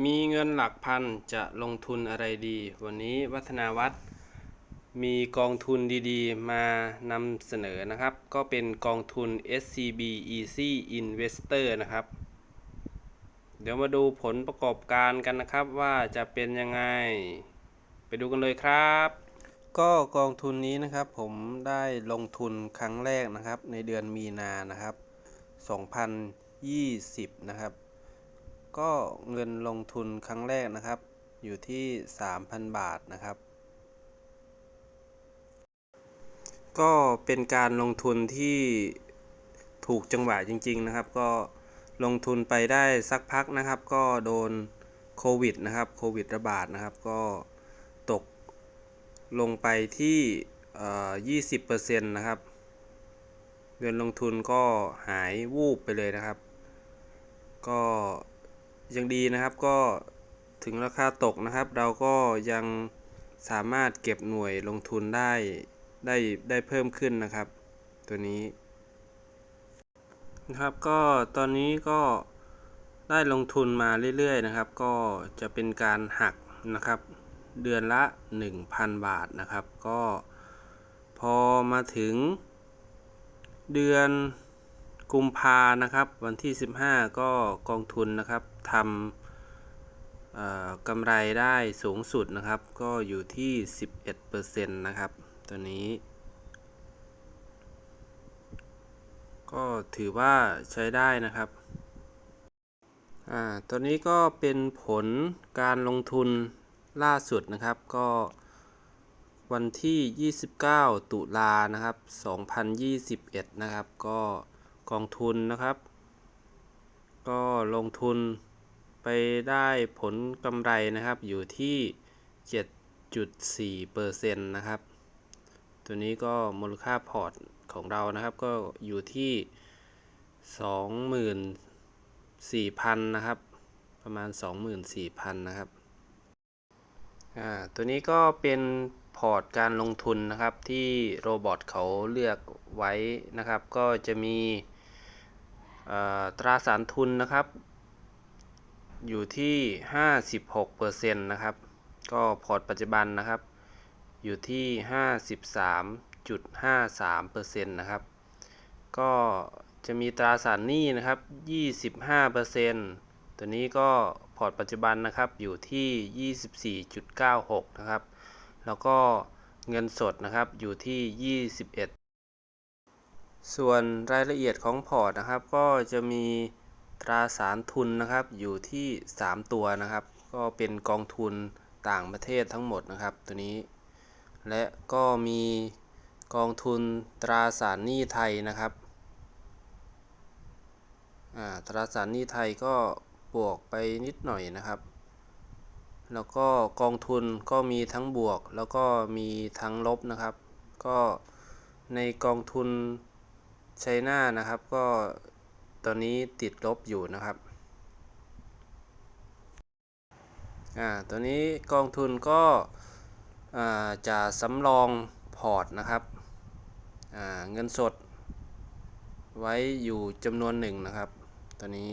มีเงินหลักพันจะลงทุนอะไรดี วันนี้วัฒนาวัฒน์มีกองทุนดีๆ มานำเสนอนะครับ ก็เป็นกองทุน SCB Easy Investor นะครับ เดี๋ยวมาดูผลประกอบการกันนะครับว่าจะเป็นยังไง ไปดูกันเลยครับ ก็กองทุนนี้นะครับผมได้ลงทุนครั้งแรกนะครับ ในเดือนมีนานะครับ 2020 นะครับ ก็เงินลงทุนครั้งแรกนะครับ อยู่ที่ 3,000 บาทนะครับ ก็เป็นการลงทุนที่ถูกจังหวะจริง ๆนะครับ ก็ลงทุนไปได้สักพักนะครับ ก็โดนโควิดนะครับโควิดระบาดนะครับ ก็ตกลงไปที่เอ่อ20%นะครับ เงินลงทุนก็หายวูบไปเลยนะครับ ก็ ยังดีนะครับก็ถึงราคาตกนะครับ เราก็ยังสามารถเก็บหน่วยลงทุนได้ได้ได้เพิ่มขึ้นนะครับ ตัวนี้นะครับก็ตอนนี้ก็ได้ลงทุนมาเรื่อยๆนะครับ ก็จะเป็นการหักนะครับ เดือนละ 1,000 บาทนะครับ ก็พอมาถึงเดือน กุมภานะครับ วันที่ 15 ก็กองทุนนะครับทำกำไรได้สูงสุดนะครับ ก็อยู่ที่ 11%นะครับ ตัวนี้ ก็ถือว่าใช้ได้นะครับอ่าตัวนี้ก็เป็นผลการลงทุนล่าสุดนะครับ ก็วันที่ 29 ตุลานะครับ 2021 นะครับ ก็ กองทุนนะครับ ก็ลงทุนไปได้ผลกำไรนะครับอยู่ที่ 7.4%นะครับ ตัวนี้ก็มูลค่าพอร์ตของเรานะครับก็อยู่ที่ 24,000 นะครับ ประมาณ 24,000 นะครับอ่าตัวนี้ก็เป็นพอร์ตการลงทุนนะครับที่โรบอทเขาเลือกไว้นะครับ ก็จะมี ตราสารทุนนะครับ อยู่ที่ 56%นะครับ ก็พอร์ตปัจจุบันนะครับ อยู่ที่ 53.53%นะครับ ก็จะมีตราสารหนี้นะครับ 25%ตัวนี้ก็พอร์ตปัจจุบันนะครับ อยู่ที่ 24.96 นะครับ แล้วก็เงินสดนะครับ อยู่ที่ 21 ส่วนรายละเอียดของพอร์ตนะครับ ก็จะมีตราสารทุนนะครับ อยู่ที่ 3 ตัวนะครับ ก็เป็นกองทุนต่างประเทศทั้งหมดนะครับ ตัวนี้ และก็มีกองทุนตราสารหนี้ไทยนะครับตราสารหนี้ไทยก็บวกไปนิดหน่อยนะครับ แล้วก็กองทุนก็มีทั้งบวกแล้วก็มีทั้งลบนะครับ ก็ในกองทุน ไชน่านะครับก็ตอนนี้ติดลบอยู่นะครับอ่าตัวนี้กองทุนก็จะสำรองพอร์ตนะครับเงินสด ไว้อยู่จำนวนหนึ่งนะครับตัวนี้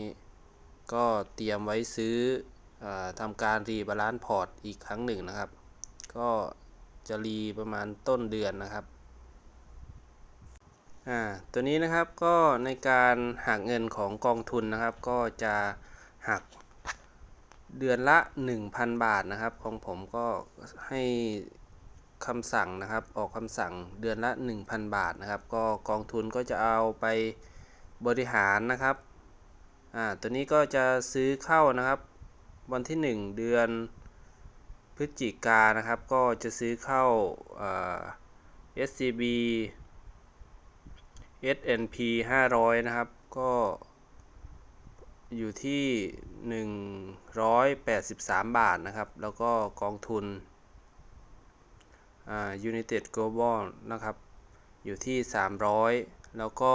ก็เตรียมไว้ซื้ออทำการรีบาลานซ์พอร์ตอีกครั้งหนึ่งนะครับ ก็จะรีประมาณต้นเดือนนะครับ ตัวนี้นะครับก็ในการหักเงินของกองทุนนะครับ ก็จะหักเดือนละ 1,000 บาทนะครับ ของผมก็ให้คำสั่งนะครับ ออกคำสั่งเดือนละ 1,000 บาทนะครับ ก็กองทุนก็จะเอาไปบริหารนะครับอ่าตัวนี้ก็จะซื้อเข้านะครับ วันที่ 1 เดือนพฤศจิกานะครับ ก็จะซื้อเข้าอ่า SCB S&P 500 นะครับ ก็อยู่ที่ 183 บาทนะครับ แล้วก็กองทุน United Global นะครับ อยู่ที่ 300 แล้วก็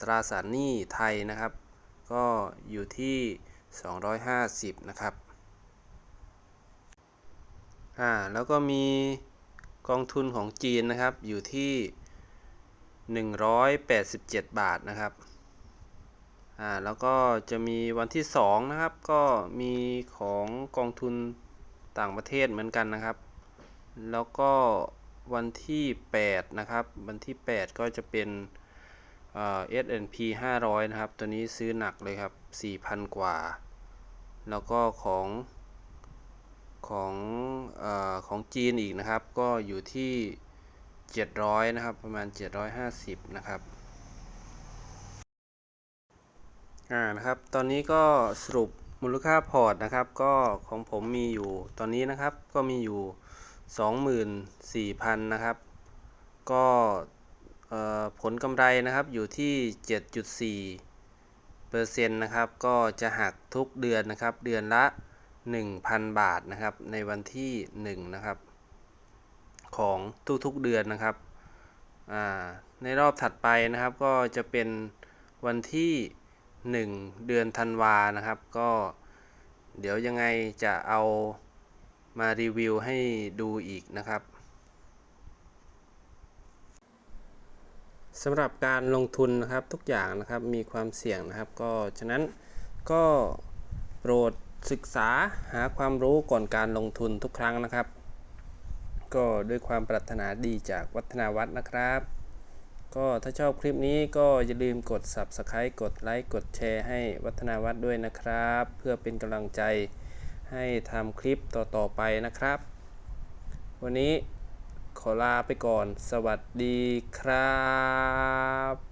ตราสารหนี้ไทยนะครับ ก็อยู่ที่ 250 นะครับอ่าแล้วก็มีกองทุนของจีนนะครับอยู่ที่ 187 บาทนะครับ อ่า แล้วก็จะมีวันที่สองนะครับ ก็มีของกองทุนต่างประเทศเหมือนกันนะครับ แล้วก็วันที่ 8 นะครับ วันที่ 8 ก็จะเป็นเอ่อ S&P 500 นะครับ ตัวนี้ซื้อหนักเลยครับ 4,000 กว่า แล้วก็ของของเอ่อของจีนอีกนะครับ ก็อยู่ที่ 700 นะครับ ประมาณ 750 นะครับอ่านะครับ ตอนนี้ก็สรุปมูลค่าพอร์ตนะครับ ก็ของผมมีอยู่ตอนนี้นะครับก็มีอยู่ 24,000 นะครับ ก็ผลกำไรนะครับอยู่ที่ 7.4เปอร์เซ็นต์นะครับ ก็จะหักทุกเดือนนะครับ เดือนละ 1,000 บาทนะครับ ในวันที่ 1 นะครับ ของทุกๆเดือนนะครับ ในรอบถัดไปนะครับก็จะเป็นวันที่ 1 เดือนธันวานะครับ ก็เดี๋ยวยังไงจะเอามารีวิวให้ดูอีกนะครับสำหรับการลงทุนนะครับทุกอย่างนะครับมีความเสี่ยงนะครับ ก็ฉะนั้นก็โปรดศึกษาหาความรู้ก่อนการลงทุนทุกครั้งนะครับ ก็ด้วยความปรารถนาดีจากวัฒนาวัฒน์นะครับ ก็ถ้าชอบคลิปนี้ก็อย่าลืมกด Subscribe กดไลค์กดแชร์ให้วัฒนาวัฒน์ด้วยนะครับ เพื่อเป็นกำลังใจให้ทำคลิปต่อๆไปนะครับ วันนี้ขอลาไปก่อน สวัสดีครับ